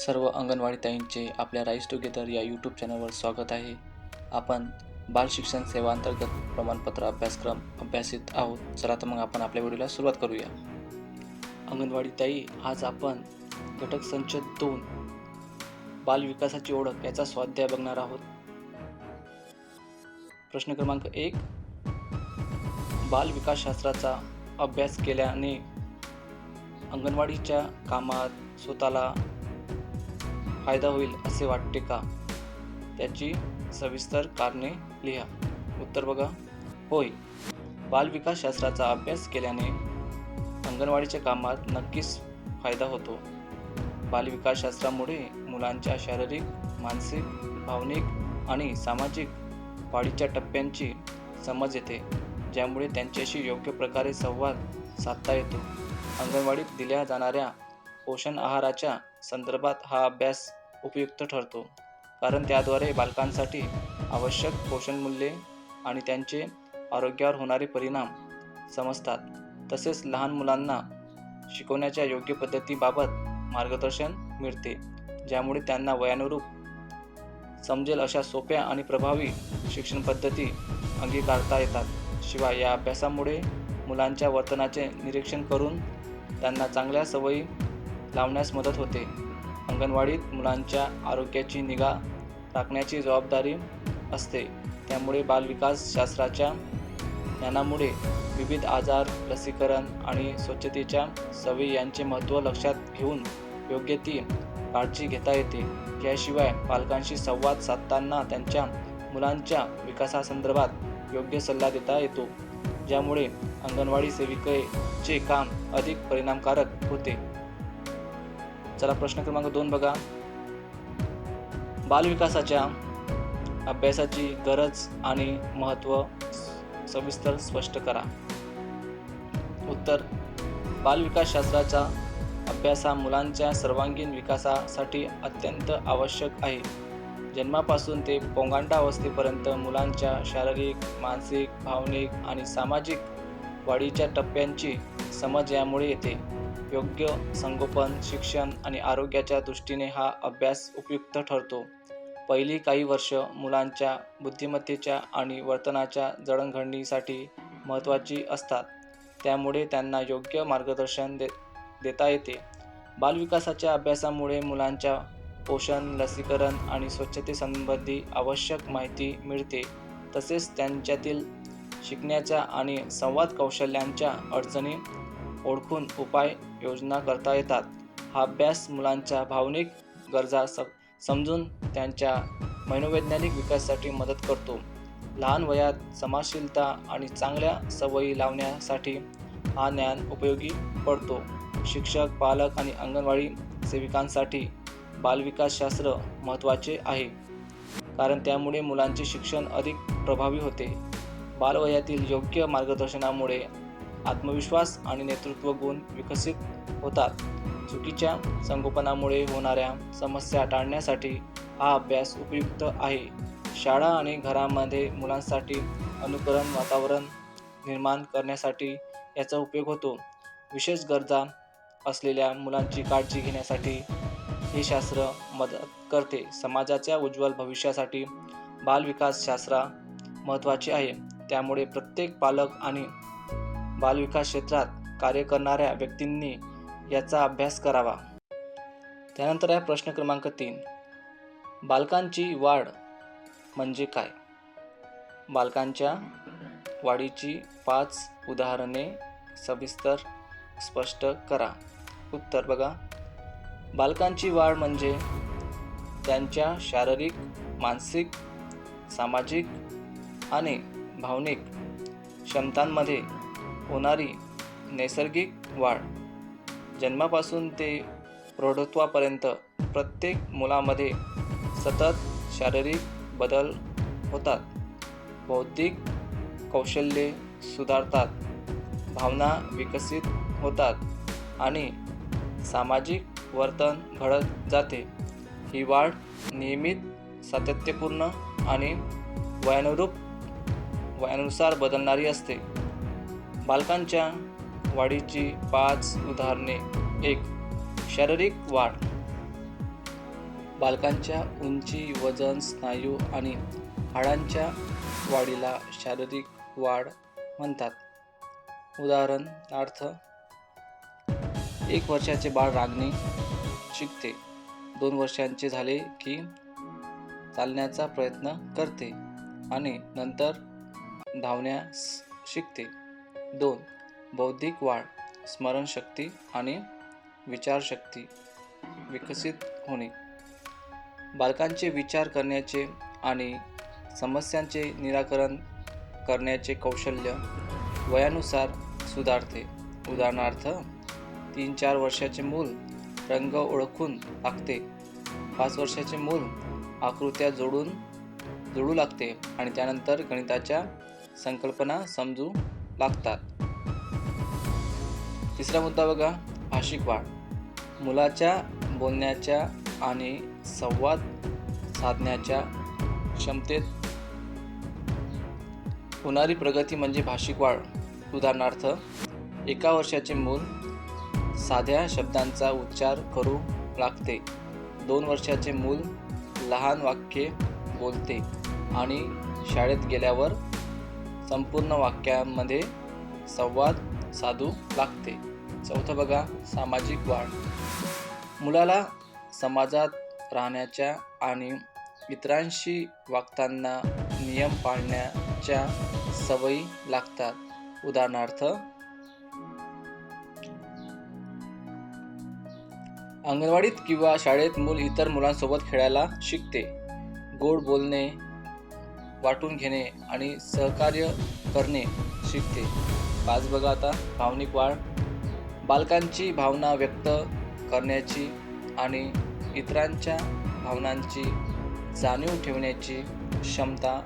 सर्व अंगणवाडी ताईंचे आपल्या rice together या यूट्यूब चॅनलवर स्वागत आहे. आपण बाल शिक्षण सेवा अंतर्गत प्रमाणपत्र अभ्यासक्रम अभ्यासित आहोत. चला तर मग आपण आपल्या व्हिडिओला सुरुवात करूया. अंगणवाडी ताई आज आपण घटक संच दोन बाल विकासाची ओळख याचा स्वाध्याय बघणार आहोत. प्रश्न क्रमांक एक बाल विकासशास्त्राचा अभ्यास केल्याने अंगणवाडीच्या कामात स्वतःला फायदा होईल असे वाटते का? त्याची सविस्तर कारणे लिहा. उत्तर बघा. होय. बालविकासशास्त्राचा अभ्यास केल्याने अंगणवाडीच्या कामात नक्कीच फायदा होतो. बालविकासशास्त्रामुळे मुलांच्या शारीरिक मानसिक भावनिक आणि सामाजिक वाढीच्या टप्प्यांची समज येते ज्यामुळे त्यांच्याशी योग्य प्रकारे संवाद साधता येतो. अंगणवाडीत दिल्या जाणाऱ्या पोषण आहाराच्या संदर्भात हा अभ्यास उपयुक्त ठरतो. कारण त्याद्वारे बालकांसाठी आवश्यक पोषणमूल्ये आणि त्यांचे आरोग्यावर होणारे परिणाम समजतात. तसेच लहान मुलांना शिकवण्याच्या योग्य पद्धतीबाबत मार्गदर्शन मिळते ज्यामुळे त्यांना वयानुरूप समजेल अशा सोप्या आणि प्रभावी शिक्षण पद्धती अंगीकारता येतात. शिवाय या अभ्यासामुळे मुलांच्या वर्तनाचे निरीक्षण करून त्यांना चांगल्या सवयी लावण्यास मदत होते. अंगणवाडीत मुलांच्या आरोग्याची निगा राखण्याची जबाबदारी असते. त्यामुळे बालविकास शास्त्राच्या ज्ञानामुळे विविध आजार लसीकरण आणि स्वच्छतेच्या सवयी यांचे महत्त्व लक्षात घेऊन योग्य ती काळजी घेता येते. याशिवाय पालकांशी संवाद साधताना त्यांच्या मुलांच्या विकासासंदर्भात योग्य सल्ला देता येतो ज्यामुळे अंगणवाडी सेविकेचे काम अधिक परिणामकारक होते. चला प्रश्न क्रमांक दोन बघा. बालविकासाच्या अभ्यासाची गरज आणि महत्त्व सविस्तर स्पष्ट करा. उत्तर बालविकासशास्त्राचा अभ्यास हा मुलांच्या सर्वांगीण विकासासाठी अत्यंत आवश्यक आहे. जन्मापासून ते पोंगांडावस्थेपर्यंत मुलांच्या शारीरिक मानसिक भावनिक आणि सामाजिक वाढीच्या टप्प्यांची समज यामुळे येते. योग्य संगोपन शिक्षण आणि आरोग्याच्या दृष्टीने हा अभ्यास उपयुक्त ठरतो. पहिली काही वर्ष मुलांच्या बुद्धिमत्तेच्या आणि वर्तनाच्या जडणघडणीसाठी महत्त्वाची असतात. त्यामुळे त्यांना योग्य मार्गदर्शन दे देता येते. बालविकासाच्या अभ्यासामुळे मुलांच्या पोषण लसीकरण आणि स्वच्छतेसंबंधी आवश्यक माहिती मिळते. तसेच त्यांच्यातील शिकण्याच्या आणि संवाद कौशल्यांच्या अडचणी ओळखून उपाय योजना करता येतात. हा अभ्यास मुलांच्या भावनिक गरजा स समजून त्यांच्या मनोवैज्ञानिक विकासासाठी मदत करतो. लहान वयात समाजशीलता आणि चांगल्या सवयी लावण्यासाठी हा ज्ञान उपयोगी पडतो. शिक्षक पालक आणि अंगणवाडी सेविकांसाठी बालविकासशास्त्र महत्त्वाचे आहे. कारण त्यामुळे मुलांचे शिक्षण अधिक प्रभावी होते. बालवयातील योग्य मार्गदर्शनामुळे आत्मविश्वास आणि नेतृत्व गुण विकसित होतात. चुकीच्या संगोपनामुळे होणाऱ्या समस्या टाळण्यासाठी हा अभ्यास उपयुक्त आहे. शाळा आणि घरामध्ये मुलांसाठी अनुकरण वातावरण निर्माण करण्यासाठी याचा उपयोग होतो. विशेष गरजा असलेल्या मुलांची काळजी घेण्यासाठी हे शास्त्र मदत करते. समाजाच्या उज्ज्वल भविष्यासाठी बालविकासशास्त्र महत्त्वाचे आहे. त्यामुळे प्रत्येक पालक आणि बालविकास क्षेत्रात कार्य करणाऱ्या व्यक्तींनी याचा अभ्यास करावा. त्यानंतर आहे प्रश्न क्रमांक तीन. बालकांची वाढ म्हणजे काय? बालकांच्या वाढीची पाच उदाहरणे सविस्तर स्पष्ट करा. उत्तर बघा. बालकांची वाढ म्हणजे त्यांच्या शारीरिक मानसिक सामाजिक आणि भावनिक क्षमतांमध्ये होणारी नैसर्गिक वाढ. जन्मापासून ते प्रौढत्वापर्यंत प्रत्येक मुलामध्ये सतत शारीरिक बदल होतात. बौद्धिक कौशल्ये सुधारतात. भावना विकसित होतात आणि सामाजिक वर्तन घडत जाते. ही वाढ नियमित सातत्यपूर्ण आणि वयानुरूप वयानुसार बदलणारी असते. बालकांच्या वाढीची पाच उदाहरणे. एक शारीरिक वाढ. बालकांच्या उंची वजन स्नायू आणि हाडांच्या वाढीला शारीरिक वाढ म्हणतात. उदाहरणार्थ एक वर्षाचे बाळ रांगणे शिकते. दोन वर्षांचे झाले की चालण्याचा प्रयत्न करते आणि नंतर धावण्यास शिकते. दोन बौद्धिक वाढ स्मरणशक्ती आणि विचारशक्ती विकसित होणे. बालकांचे विचार करण्याचे आणि समस्यांचे निराकरण करण्याचे कौशल्य वयानुसार सुधारते. उदाहरणार्थ तीन चार वर्षाचे मूल रंग ओळखून टाकते पाच वर्षाचे मूल आकृत्या जोडून जोडू लागते आणि त्यानंतर गणिताच्या संकल्पना समजू लागतात. तिसरा मुद्दा बघा भाषिक वाढ. मुलाच्या बोलण्याच्या आणि संवाद साधण्याच्या क्षमतेत होणारी प्रगती म्हणजे भाषिक वाढ. उदाहरणार्थ एका वर्षाचे मूल साध्या शब्दांचा उच्चार करू लागते. दोन वर्षाचे मूल लहान वाक्ये बोलते आणि शाळेत गेल्यावर संपूर्ण वाक्यामध्ये संवाद साधू लागते. चौथं बघा सामाजिक वाढ. मुलाला समाजात राहण्याच्या आणि इतरांशी वागताना नियम पाळण्याच्या सवयी लागतात. उदाहरणार्थ अंगणवाडीत किंवा शाळेत मूल इतर मुलांसोबत खेळायला शिकते. गोड बोलणे वाटून घेणे आणि सहकार्य करणे शिकते. पाच बघा आता भावनिक वाढ. बालकांची भावना व्यक्त करण्याची आणि इतरांच्या भावनांची जाणीव ठेवण्याची क्षमता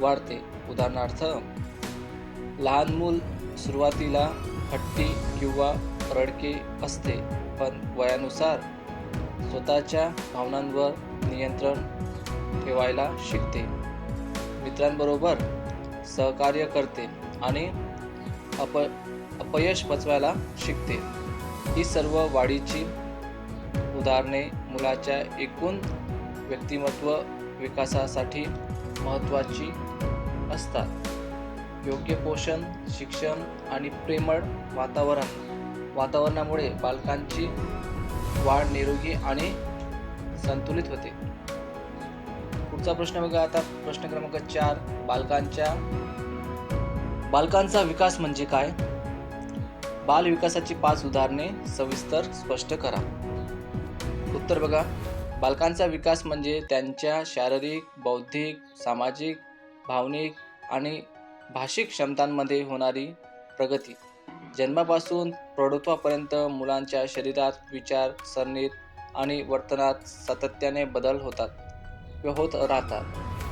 वाढते. उदाहरणार्थ लहान मूल सुरुवातीला हट्टी किंवा रडके असते पण वयानुसार स्वतःच्या भावनांवर नियंत्रण ठेवायला शिकते. मित्रांबरोबर सहकार्य करते आणि अप अपयश पचवायला शिकते. ही सर्व वाढीची उदाहरणे मुलाच्या एकूण व्यक्तिमत्व विकासासाठी महत्त्वाची असतात. योग्य पोषण शिक्षण आणि प्रेमळ वातावरण वातावरणामुळे बालकांची वाढ निरोगी आणि संतुलित होते. पुढचा प्रश्न बघा आता प्रश्न क्रमांक चार बालकांच्या. बालकांचा विकास म्हणजे काय? बाल विकासाची पाच उदाहरणे सविस्तर स्पष्ट करा. उत्तर बघा. बालकांचा विकास म्हणजे त्यांच्या शारीरिक बौद्धिक सामाजिक भावनिक आणि भाषिक क्षमतांमध्ये होणारी प्रगती. जन्मापासून प्रौढत्वापर्यंत मुलांच्या शरीरात विचार सरणीत आणि वर्तनात सातत्याने बदल होतात. होत राहतात.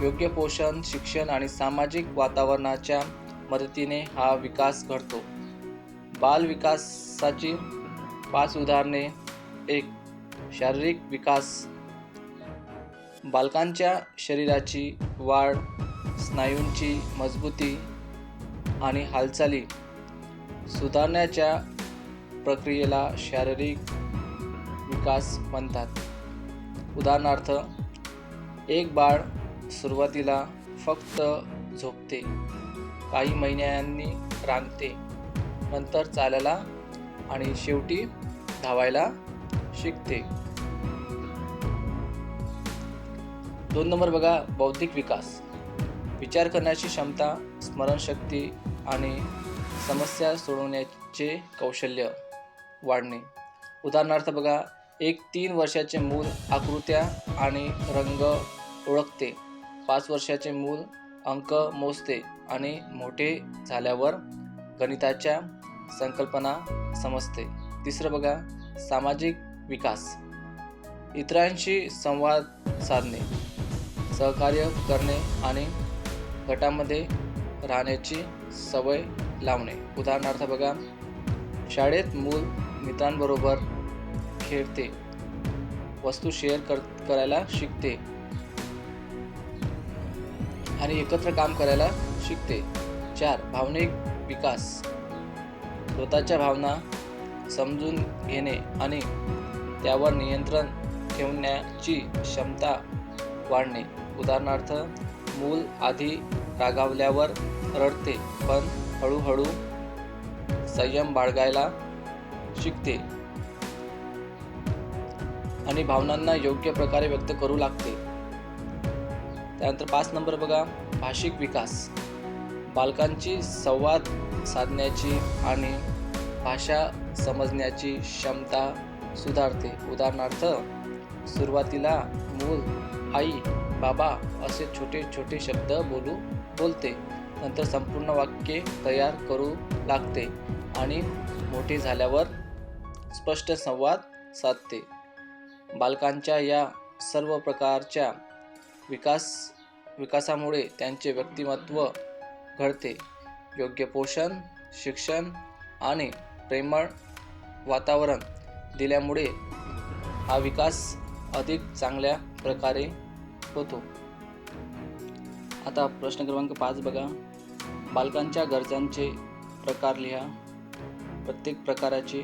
योग्य पोषण शिक्षण आणि सामाजिक वातावरणाच्या मदतीने हा विकास घडतो. बाल विकासाची पाच उदाहरणे. एक शारीरिक विकास. बालकांच्या शरीराची वाढ स्नायूंची मजबूती आणि हालचाली. सुधारण्याच्या प्रक्रियेला शारीरिक विकास म्हणतात. उदाहरणार्थ एक बाळ सुरुवातीला फक्त झोपते काही महिन्यांनी रांगते नंतर चालायला आणि शेवटी धावायला शिकते. दोन नंबर बघा बौद्धिक विकास. विचार करण्याची क्षमता स्मरणशक्ती आणि समस्या सोडवण्याचे कौशल्य वाढणे. उदाहरणार्थ बघा एक तीन वर्षाचे मूल आकृत्या आणि रंग ओळखते. पाच वर्षाचे मूल अंक मोजते आणि मोठे झाल्यावर गणिताच्या संकल्पना समजते. तिसरं बघा सामाजिक विकास. इतरांशी संवाद साधणे सहकार्य करणे आणि गटामध्ये राहण्याची सवय लावणे. उदाहरणार्थ बघा शाळेत मूल मित्रांबरोबर खेळते. वस्तू शेअर कर करायला शिकते. आणि एकत्र काम करायला शिकते. चार भावनिक विकास. स्वतःच्या भावना समजून घेणे आणि त्यावर नियंत्रण ठेवण्याची क्षमता वाढणे. उदाहरणार्थ मूल आधी रागावल्यावर रडते पण हळूहळू संयम बाळगायला शिकते. आणि भावनांना योग्य प्रकारे व्यक्त करू लागते. त्यानंतर पाच नंबर बघा भाषिक विकास. बालकांची संवाद साधण्याची आणि भाषा समजण्याची क्षमता सुधारते. उदाहरणार्थ सुरुवातीला मूल आई बाबा असे छोटे छोटे शब्द बोलू बोलते. नंतर संपूर्ण वाक्ये तयार करू लागते आणि मोठे झाल्यावर स्पष्ट संवाद साधते. बालकांच्या या सर्व प्रकारच्या विकास विकासामुळे त्यांचे व्यक्तिमत्व घडते. योग्य पोषण शिक्षण आणि प्रेमळ वातावरण दिल्यामुळे हा विकास अधिक चांगल्या प्रकारे होतो. आता प्रश्न क्रमांक पाच बघा. बालकांच्या गरजांचे प्रकार लिहा. प्रत्येक प्रकाराची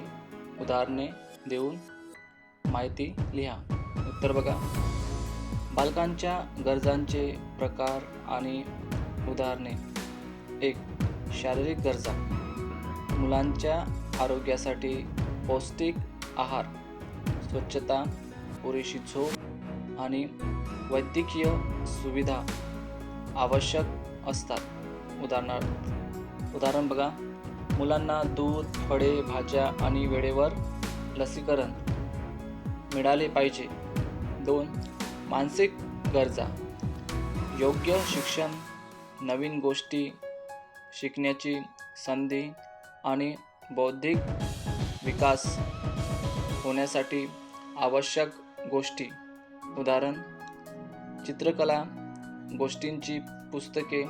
उदाहरणे देऊन माहिती लिहा. उत्तर बघा. बालकांच्या गरजांचे प्रकार आणि उदाहरणे. एक शारीरिक गरजा. मुलांच्या आरोग्यासाठी पौष्टिक आहार स्वच्छता पुरेशी झोप आणि वैद्यकीय सुविधा आवश्यक असतात. उदाहरणार्थ उदाहरण बघा. मुलांना दूध फळे भाज्या आणि वेळेवर लसीकरण मिळाले पाहिजे. दोन मानसिक गरजा. योग्य शिक्षण नवीन गोष्टी शिकण्याची संधी आणि बौद्धिक विकास होण्यासाठी आवश्यक गोष्टी. उदाहरण चित्रकला गोष्टींची पुस्तके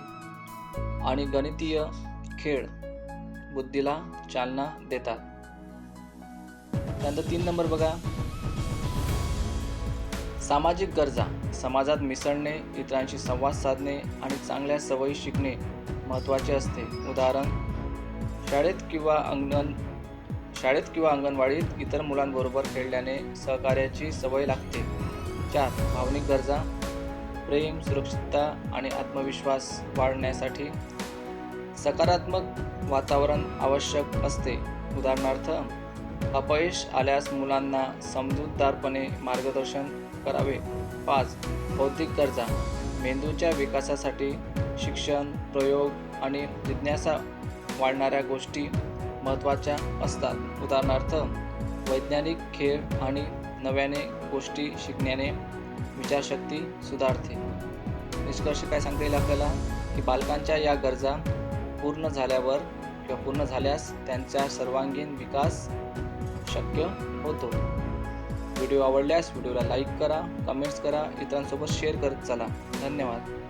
आणि गणितीय खेळ बुद्धीला चालना देतात. त्यानंतर तीन नंबर बघा. सामाजिक गरजा समाजात मिसळणे इतरांशी संवाद साधणे आणि चांगल्या सवयी शिकणे महत्त्वाचे असते. उदाहरण शाळेत किंवा अंगण शाळेत किंवा अंगणवाडीत इतर मुलांबरोबर खेळल्याने सहकार्याची सवय लागते. चार भावनिक गरजा प्रेम सुरक्षितता आणि आत्मविश्वास वाढण्यासाठी सकारात्मक वातावरण आवश्यक असते. उदाहरणार्थ अपयश आल्यास मुलांना समजूतदारपणे मार्गदर्शन करावे. पाच बौद्धिक गरजा. मेंदूच्या विकासासाठी शिक्षण प्रयोग आणि जिज्ञासा वाढणाऱ्या गोष्टी महत्त्वाच्या असतात. उदाहरणार्थ वैज्ञानिक खेळ आणि नव्याने गोष्टी शिकण्याने विचारशक्ती सुधारते. निष्कर्ष काय सांगता येईल आपल्याला? की बालकांच्या या गरजा पूर्ण झाल्यावर किंवा पूर्ण झाल्यास त्यांचा सर्वांगीण विकास शक्य होतो. व्हिडिओ आवडल्यास व्हिडिओला लाईक करा कमेंट्स करा इतरांसोबत शेअर करत चला. धन्यवाद.